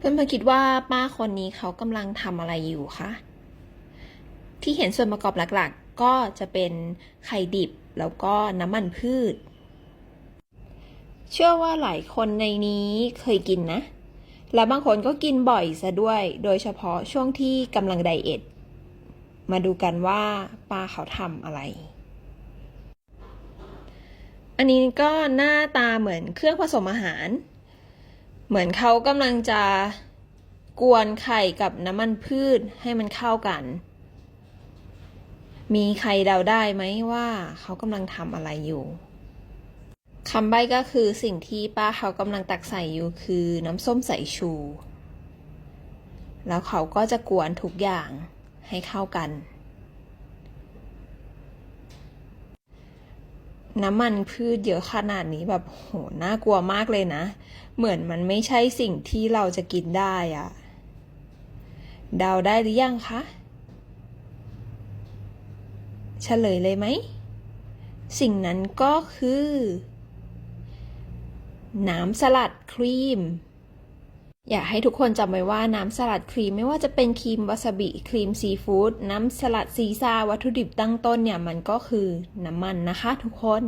เพื่อนๆคิดว่าป้าคนนี้เขากำลังทำอะไรอยู่คะที่เห็นส่วนประกอบหลักๆ ก็จะเป็นไข่ดิบแล้วก็น้ำมันพืช เชื่อว่าหลายคนในนี้เคยกินนะ และบางคนก็กินบ่อยซะด้วย โดยเฉพาะช่วงที่กำลังไดเอทมาดูกันว่าป้าเขาทำอะไร อันนี้ก็หน้าตาเหมือนเครื่องผสมอาหาร เหมือนเขากำลังจะกวนไข่กับน้ำมันพืชให้มันเข้ากัน มีใครเดาได้ไหมว่าเขากำลังทำอะไรอยู่คำใบ้ก็คือสิ่งที่ป้าเขากำลังตักใส่อยู่คือน้ำส้มสายชู แล้วเขาก็จะกวนทุกอย่างให้เข้ากัน น้ำมันพืชเยอะขนาดนี้แบบโหน่ากลัวมากเลยนะ เหมือนมันไม่ใช่สิ่งที่เราจะกินได้อะเดาได้หรือยังคะเฉลยเลยไหม สิ่งนั้นก็คือ น้ำสลัดครีม อยากให้ทุกคนจำไว้ว่าน้ำสลัดครีมไม่ว่าจะเป็นครีมวาซาบิครีมซีฟู้ดน้ำสลัดซีซ่าวัตถุดิบตั้งต้นเนี่ยมันก็คือน้ำมันนะคะทุกคน